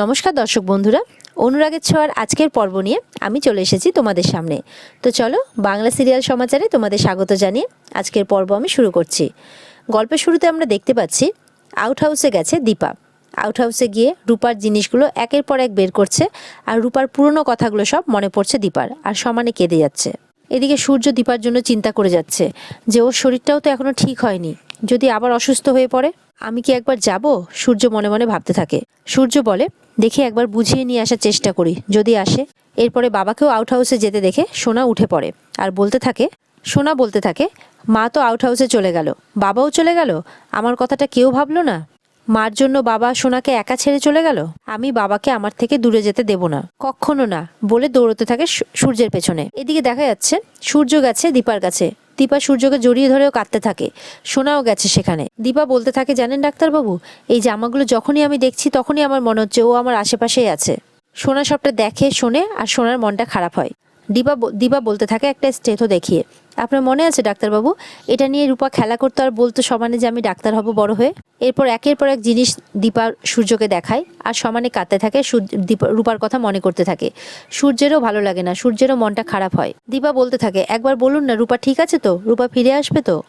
নমস্কার দর্শক বন্ধুরা, অনুরাগের ছোঁয়ার আজকের পর্ব নিয়ে আমি চলে এসেছি তোমাদের সামনে। তো চলো, বাংলা সিরিয়াল সমাচারে তোমাদের স্বাগত জানিয়ে আজকের পর্ব আমি শুরু করছি। গল্পের শুরুতে আমরা দেখতে পাচ্ছি আউট হাউসে গেছে দীপা। আউট হাউসে গিয়ে রূপার জিনিসগুলো একের পর এক বের করছে আর রূপার পুরনো কথাগুলো সব মনে পড়ছে দীপার আর সমানে কেঁদে যাচ্ছে। এদিকে সূর্য দীপার জন্য চিন্তা করে যাচ্ছে যে ওর শরীরটাও তো এখনও ঠিক হয়নি, যদি আবার অসুস্থ হয়ে পড়ে। আমি কি একবার যাব? সূর্য মনে মনে ভাবতে থাকে। সূর্য বলে দেখি একবার বুঝিয়ে নিয়ে আসার চেষ্টা করি। যদি আসে, এরপরে বাবাকেও আউট হাউসে যেতে দেখে সোনা উঠে পড়ে। আর বলতে থাকে, সোনা বলতে থাকে, মা তো আউট হাউসে চলে গেল। বাবাও চলে গেল? আমার কথাটা কেউ ভাবলো না? মার জন্য বাবা সোনাকে একা ছেড়ে চলে গেল? আমি বাবাকে আমার থেকে দূরে যেতে দেব না। কখনো না। বলে দৌড়তে থাকে সূর্যের পেছনে। এদিকে দেখা যাচ্ছে, সূর্য গেছে, দীপার কাছে। দীপা সূর্যকে জড়িয়ে ধরেও কাঁদতে থাকে। শোনাও গেছে সেখানে। দীপা বলতে থাকে, জানেন ডাক্তারবাবু, এই জামাগুলো যখনই আমি দেখছি তখনই আমার মনে হচ্ছে ও আমার আশেপাশেই আছে। সোনা সবটা দেখে, শোনে আর সোনার মনটা খারাপ হয়। দীপা ব- দীপা বলতে থাকে একটা স্টেথও দেখিয়ে। আপনার মনে আছে ডাক্তারবাবু? এটা নিয়ে রূপা খেলা করতো আর বলতো সমানে যে আমি ডাক্তার হব বড় হয়ে। এরপর একের পর এক জিনিস দীপা সূর্যকে দেখায় আর সমানে কাঁদতে থাকে রূপার কথা মনে করতে থাকে। সূর্যেরও ভালো লাগে না, সূর্যেরও মনটা খারাপ হয়। দীপা বলতে থাকে, একবার বলুন না, রূপা ঠিক আছে তো? রূপা ফিরে আসবে তো?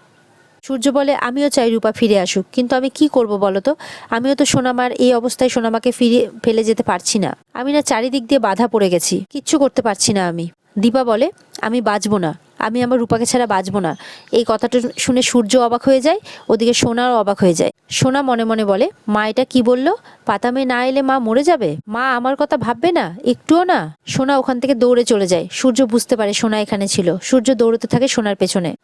সূর্য বলে, আমিও চাই রূপা ফিরে আসুক, কিন্তু আমি কি করব বলো তো? আমিও তো সোনামার, এই অবস্থায় সোনামাকে ফিরে ফেলে যেতে পারছি না। আমি না চারিদিক দিয়ে বাধা পড়ে গেছি, কিচ্ছু করতে পারছি না আমি। দীপা বলে, আমি বাঁচবো না। আমি আমার রূপাকে ছাড়া বাঁচবো না। এই কথাটা শুনে সূর্য অবাক হয়ে যায়, ওদিকে সোনাও অবাক হয়ে যায়। সোনা মনে মনে বলে, মা, এটা কি বলল? পাতামে না এলে মা মরে যাবে? মা আমার কথা ভাববে না? একটুও না? সোনা ওখান থেকে দৌড়ে চলে যায়। সূর্য বুঝতে পারে সোনা এখানে ছিল। সূর্য দৌড়তে থাকে সোনার পেছনে।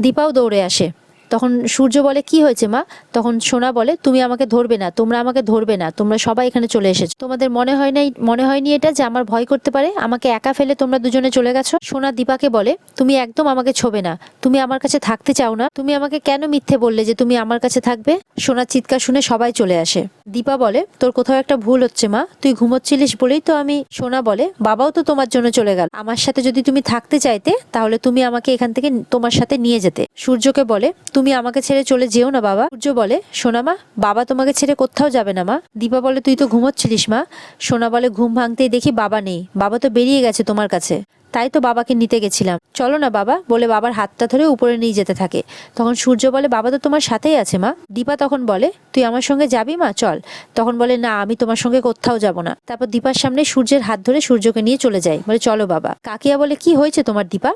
দীপাও দৌড়ে আসে। তখন সূর্য বলে, কি হয়েছে মা? তখন সোনা বলে, তুমি আমাকে ধরবে না, তোমরা আমাকে ধরবে না, তোমরা সবাই এখানে চলে এসেছ। তোমাদের মনে হয় নাই, মনে হয়নি এটা যে আমার ভয় করতে পারে? আমাকে একা ফেলে তোমরা দুজনে চলে গেছো? সোনা দীপাকে বলে, তুমি একদম আমাকে ছোবে না, তুমি আমার কাছে থাকতে চাও না, তুমি আমাকে কেন মিথ্যে বললে যে তুমি আমার কাছে থাকবে? সোনার চিৎকার শুনে সবাই চলে আসে। দীপা বলে, তোর কোথাও একটা ভুল হচ্ছে মা, তুই ঘুমোচ্ছিলিস বলেই তো আমি, সোনা বলে, বাবাও তো তোমার জন্য চলে গেল, আমার সাথে যদি তুমি থাকতে চাইতে, তাহলে তুমি আমাকে এখান থেকে তোমার সাথে নিয়ে যেতে। সূর্যকে বলে, তুমি আমাকে ছেড়ে চলে যেও না, বাবা। সূর্য বলে সোনা মা, বাবা তোমাকে ছেড়ে কোথাও যাবে না, মা। দীপা বলে, তুই তো ঘুমোচ্ছিলিস, মা। সোনা বলে, ঘুম ভাঙতেই দেখি বাবা নেই। বাবা তো বেরিয়ে গেছে তোমার কাছে। তাই তো বাবাকে নিতে গেছিলাম। চলো না, বাবা, বলে বাবার হাতটা ধরে উপরে নিয়ে যেতে থাকে। তখন সূর্য বলে, বাবা তো তোমার সাথেই আছে, মা। দীপা তখন বলে, তুই আমার সঙ্গে যাবি, মা? চল। তখন বলে, না, আমি তোমার সঙ্গে কোথাও যাব না। তারপর দীপার সামনে সূর্যের হাত ধরে সূর্যকে নিয়ে চলে যায়। বলে, চলো, বাবা। কাকিয়া বলে, কি হয়েছে তোমার, দীপা?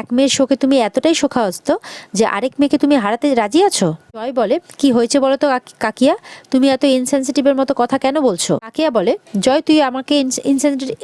এক মেয়ের শোকে তুমি এতটাই শোকাহস্ত যে আরেক মেয়েকে তুমি হারাতে রাজি আছো? জয় বলে, কি হয়েছে বলো তো কাকিয়া? তুমি এত ইনসেন্সিটিভের মতো কথা কেন বলছো? কাকিয়া বলে, জয়, তুই আমাকে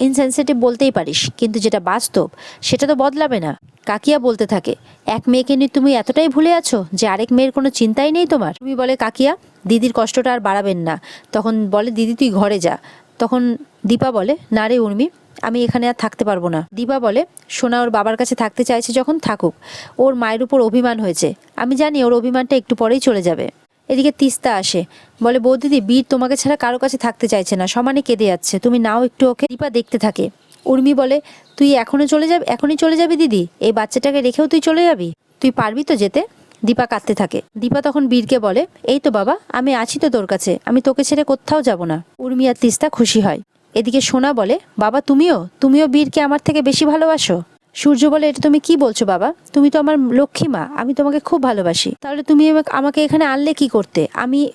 ইনসেন্সিটিভ বলতেই পারিস, কিন্তু যেটা বাস্তব, সেটা তো বদলাবে না। কাকিয়া বলতে থাকে, এক মেয়েকে নিয়ে তুমি এতটাই ভুলে আছো যে আরেক মেয়ের কোনো চিন্তাই নেই তোমার? তুমি বলে, কাকিয়া, দিদির কষ্টটা আর বাড়াবেন না। তখন বলে, দিদি, তুই ঘরে যা। তখন দীপা বলে, না রে উর্মি আমি এখানে আর থাকতে পারব না। দীপা বলে, সোনা ওর বাবার কাছে থাকতে চাইছে যখন থাকুক। ওর মায়ের উপর অভিমান হয়েছে। আমি জানি ওর অভিমানটা একটু পরেই চলে যাবে। এদিকে তিস্তা আসে। বলে, বৌদিদি, বীর তোমাকে ছাড়া কারও কাছে থাকতে চাইছে না, সমানে কেঁদে যাচ্ছে। তুমি নাও একটু ওকে দীপা দেখতে থাকে। উর্মি বলে, তুই এখনও চলে যাবি, এখনই চলে যাবি দিদি? এই বাচ্চাটাকে রেখেও তুই চলে যাবি? তুই পারবি তো যেতে? দীপা কাঁদতে থাকে। দীপা তখন বীরকে বলে, এই তো বাবা, আমি আছি তো তোর কাছে। আমি তোকে ছেড়ে কোথাও যাব না। উর্মি আর তিস্তা খুশি হয়। এদিকে সোনা বলে, বাবা, তুমিও? তুমিও বীরকে আমার থেকে বেশি ভালোবাসো? সূর্য বলে, এটা তুমি কি বলছো, বাবা? তুমি তো আমার লক্ষ্মী মা, আমি তোমাকে খুব ভালোবাসি। তাহলে তুমি আমাকে- এখানে আনলে কি করতে? আমি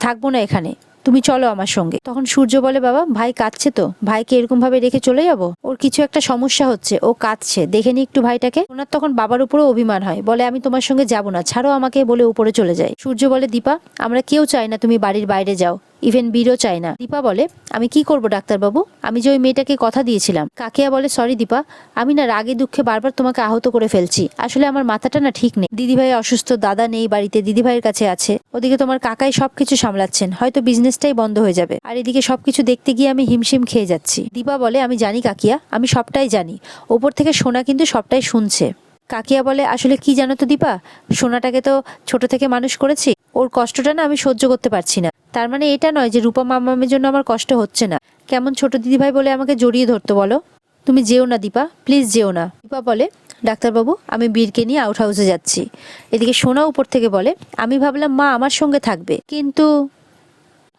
থাকব না এখানে। তুমি চলো আমার সঙ্গে। তখন সূর্য বলে, বাবা, ভাই কাঁদছে তো। ভাইকে এরকম ভাবে রেখে চলে যাব? ওর কিছু একটা সমস্যা হচ্ছে। ও কাঁদছে। দেখে নি একটু ভাইটাকে? ওনার তখন বাবার উপরেও অভিমান হয়। বলে, আমি তোমার সঙ্গে যাব না। ছাড়ো আমাকে, বলে উপরে চলে যায়। সূর্য বলে, দীপা, আমরা কেউ চাই না তুমি বাড়ির বাইরে যাও। ইভেন বীরও চায় না। দীপা বলে, আমি কি করব ডাক্তারবাবু? আমি যে ওই মেয়েটাকে কথা দিয়েছিলাম। কাকিয়া বলে সরি দীপা, আমি না রাগে দুঃখে বারবার তোমাকে আহত করে ফেলছি। আসলে আমার মাথাটা না ঠিক নেই। দিদিভাই অসুস্থ, দাদা নেই, বাড়িতে দিদিভাইয়ের কাছে আছে। ওদিকে তোমার কাকাই সবকিছু সামলাচ্ছেন। হয়তো বিজনেসটাই বন্ধ হয়ে যাবে। আর এদিকে সবকিছু দেখতে গিয়ে আমি হিমশিম খেয়ে যাচ্ছি। দীপা বলে, আমি জানি কাকিয়া, আমি সবটাই জানি। ওপর থেকে সোনা কিন্তু সবটাই শুনছে। কাকিয়া বলে, আসলে কি জানো তো দীপা? সোনাটাকে তো ছোট থেকে মানুষ করেছি। ওর কষ্টটা না আমি সহ্য করতে পারছি না। তার মানে এটা নয় যে রূপা মামামের জন্য আমার কষ্ট হচ্ছে না। কেমন ছোট দিদিভাই বলে আমাকে জড়িয়ে ধরতো বলো? তুমি যেও না, দীপা। প্লিজ যেও না। দীপা বলে, ডাক্তারবাবু, আমি বীরকে নিয়ে আউট হাউসে যাচ্ছি। এদিকে সোনা উপর থেকে বলে, আমি ভাবলাম মা আমার সঙ্গে থাকবে। কিন্তু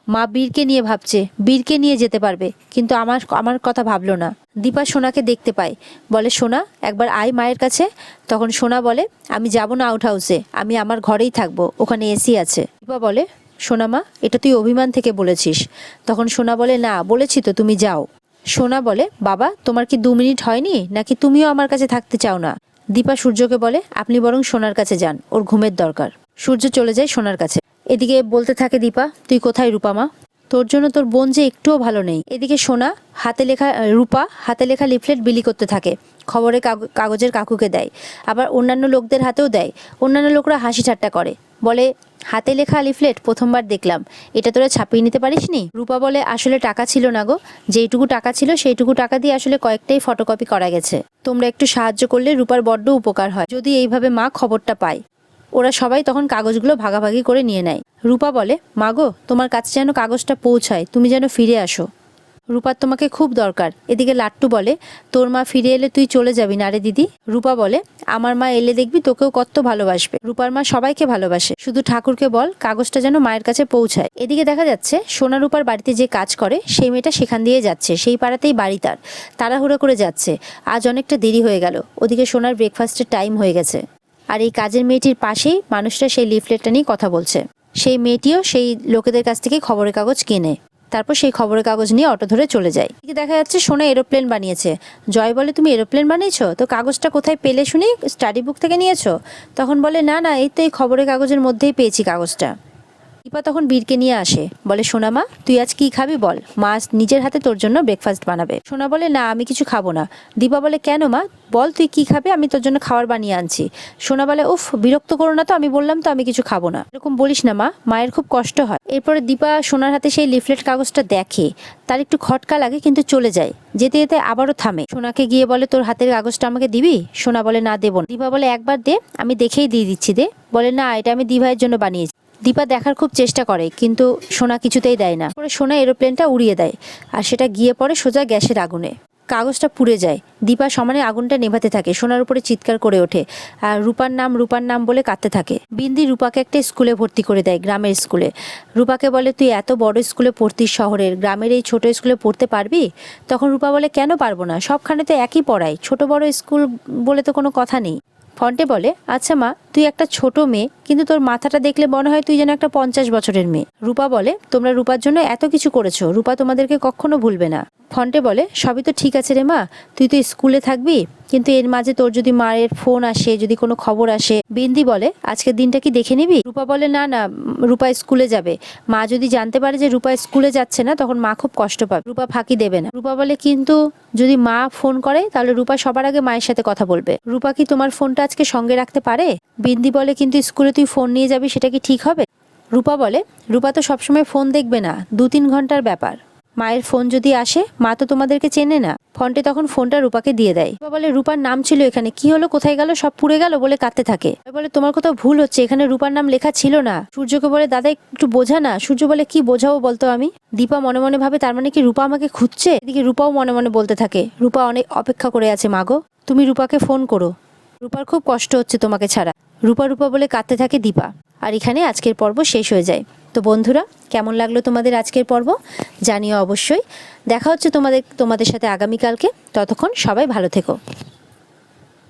মা বীরকে নিয়ে ভাবছে, বীরকে নিয়ে যেতে পারবে, কিন্তু আমার আমার কথা ভাবলো না। দীপা সোনাকে দেখতে পায়। বলে, সোনা, একবার আয় মায়ের কাছে। তখন সোনা বলে, আমি যাব না আউট হাউসে আমি আমার ঘরেই থাকব। ওখানে এসি আছে। দীপা বলে সোনা মা, এটা তুই অভিমান থেকে বলেছিস। তখন সোনা বলে, না, বলেছি তো, তুমি যাও। সোনা বলে, বাবা, তোমার কি দু মিনিট হয়নি? নাকি তুমিও আমার কাছে থাকতে চাও না? দীপা সূর্যকে বলে, আপনি বরং সোনার কাছে যান, ওর ঘুমের দরকার। সূর্য চলে যায় সোনার কাছে। এদিকে বলতে থাকে দীপা, তুই কোথায় রূপামা তোর জন্য তোর বোন যে একটুও ভালো নেই। এদিকে সোনা, হাতে লেখা রূপা, হাতে লেখা লিফলেট বিলি করতে থাকে। খবরে কাগ- কাগজের কাকুকে দেয়। আবার অন্যান্য লোকদের হাতেও দেয়। অন্যান্য লোকরা হাসি ঠাট্টা করে। বলে, হাতে লেখা লিফলেট প্রথমবার দেখলাম। এটা তোরা ছাপিয়ে নিতে পারিস নি রূপা বলে, আসলে টাকা ছিল না গো। যেইটুকু টাকা ছিল সেইটুকু টাকা দিয়ে আসলে কয়েকটাই ফটোকপি করা গেছে। তোমরা একটু সাহায্য করলে রূপার বড্ড উপকার হয়। যদি এইভাবে মা খবরটা পায়, ওরা সবাই তখন কাগজগুলো ভাগাভাগি করে নিয়ে নেয়। রূপা বলে মাগো তোমার কাছে যেন কাগজটা পৌঁছায়, তুমি যেন ফিরে আসো। রূপার তোমাকে খুব দরকার। এদিকে লাট্টু বলে, তোর মা ফিরে এলে তুই চলে যাবি না রে দিদি? রূপা বলে, আমার মা এলে দেখবি তোকেও কত ভালোবাসবে। রূপার মা সবাইকে ভালোবাসে। শুধু ঠাকুরকে বল, কাগজটা যেন মায়ের কাছে পৌঁছায়। এদিকে দেখা যাচ্ছে, সোনা রূপার বাড়িতে যে কাজ করে, সেই মেয়েটা সেখান দিয়ে যাচ্ছে। সেই পাড়াতেই বাড়ি তার। তাড়াহুড়ো করে যাচ্ছে। আজ অনেকটা দেরি হয়ে গেল। ওদিকে সোনার ব্রেকফাস্টের টাইম হয়ে গেছে। আর এই কাজের মেয়েটির পাশেই মানুষটা সেই লিফলেটটা নিয়ে কথা বলছে। সেই মেয়েটিও সেই লোকেদের কাছ থেকে খবরের কাগজ কেনে। তারপর সেই খবরের কাগজ নিয়ে অটো ধরে চলে যায়। দেখা যাচ্ছে, সোনা এরোপ্লেন বানিয়েছে। জয় বলে, তুমি এরোপ্লেন বানিয়েছো? তো কাগজটা কোথায় পেলে শুনি? স্টাডি বুক থেকে নিয়েছো? তখন বলে, না না, এই তো এই খবরের কাগজের মধ্যেই পেয়েছি কাগজটা। দীপা তখন বীরকে নিয়ে আসে। বলে, সোনা মা, তুই আজ কি খাবি বল? মা নিজের হাতে তোর জন্য ব্রেকফাস্ট বানাবে। সোনা বলে, না, আমি কিছু খাব না। দীপা বলে, কেন মা? বল তুই কি খাবে? আমি তোর জন্য খাবার বানিয়ে আনছি। সোনা বলে, উফ, বিরক্ত করো না তো, আমি বললাম তো আমি কিছু খাব না। এরকম বলিস না মা, মায়ের খুব কষ্ট হয়। এরপরে দীপা সোনার হাতে সেই লিফলেট কাগজটা দেখে। তার একটু খটকা লাগে, কিন্তু চলে যায়। যেতে যেতে আবারও থামে। সোনাকে গিয়ে বলে, তোর হাতের কাগজটা আমাকে দিবি? সোনা বলে, না, দেবো দীপা বলে, একবার দে, আমি দেখেই দিয়ে দিচ্ছি দে। বলে, না, এটা আমি দিভাইয়ের জন্য বানিয়েছি। দীপা দেখার খুব চেষ্টা করে, কিন্তু সোনা কিছুতেই দেয় না। পরে সোনা এরোপ্লেনটা উড়িয়ে দেয়, আর সেটা গিয়ে পড়ে সোজা গ্যাসের আগুনে। কাগজটা পুড়ে যায়। দীপা সমানে আগুনটা নেভাতে থাকে, সোনার উপরে চিৎকার করে ওঠে, আর রূপার নাম রূপার নাম বলে কাঁদতে থাকে। বিন্দি রূপাকে একটা স্কুলে ভর্তি করে দেয়, গ্রামের স্কুলে। রূপাকে বলে, তুই এত বড় স্কুলে পড়তিস শহরের, গ্রামের এই ছোট স্কুলে পড়তে পারবি? তখন রূপা বলে, কেন পারব না? সবখানে তো একই পড়াই ছোট বড় স্কুল বলে তো কোনো কথা নেই। ফন্টে বলে আচ্ছা মা, তুই একটা ছোট মেয়ে, কিন্তু তোর মাথাটা দেখলে মনে হয় তুই যেন একটা পঞ্চাশ বছরের মেয়ে। রূপা বলে, তোমরা রূপার জন্য এত কিছু করেছ, রূপা তোমাদেরকে কখনো ভুলবে না। ফন্টে বলে, সবই তো ঠিক আছে রে মা, তুই তো স্কুলে থাকবি কিন্তু এর মাঝে তোর যদি মায়ের ফোন আসে, যদি কোনো খবর আসে, বিন্দি বলে আজকের দিনটা কি দেখে নিবি? রূপা বলে, না না, রূপা স্কুলে যাবে। মা যদি জানতে পারে যে রূপা স্কুলে যাচ্ছে না, তখন মা খুব কষ্ট পাবে। রূপা ফাঁকি দেবে না। রূপা বলে, কিন্তু যদি মা ফোন করে, তাহলে রূপা সবার আগে মায়ের সাথে কথা বলবে। রূপা কি তোমার ফোনটা আজকে সঙ্গে রাখতে পারে? বিন্দি বলে, কিন্তু স্কুলে তুই ফোন নিয়ে যাবি, সেটা কি ঠিক হবে? রূপা বলে, রূপা তো সবসময় ফোন দেখবে না। দু তিন ঘণ্টার ব্যাপার। মায়ের ফোন যদি আসে, মা তো তোমাদেরকে চেনে না। ফোনটে তখন ফোনটা রূপাকে দিয়ে দেয়। রূপা বলে, রূপার নাম ছিল এখানে। কি হলো? কোথায় গেল? সব পুড়ে গেল? বলে কাঁদতে থাকে। বলে, তোমার কোথাও ভুল হচ্ছে? এখানে রূপার নাম লেখা ছিল না। সূর্যকে বলে, দাদা, একটু বোঝা না। সূর্য বলে, কি বোঝাবো বলতো আমি? দীপা মনে মনে ভাবে, তার মানে কি রূপা আমাকে খুঁজছে? এদিকে রূপাও মনে মনে বলতে থাকে, রূপা অনেক অপেক্ষা করে আছে মাগো তুমি রূপাকে ফোন করো। রূপার খুব কষ্ট হচ্ছে তোমাকে ছাড়া। রূপা রূপা বলে কাঁদতে থাকে দীপা। আর এখানে আজকের পর্ব শেষ হয়ে যায়। তো বন্ধুরা, কেমন লাগল তোমাদের আজকের পর্ব? জানিও অবশ্যই। দেখা হচ্ছে তোমাদের তোমাদের সাথে আগামীকালকে। ততক্ষণ সবাই ভালো থেকো।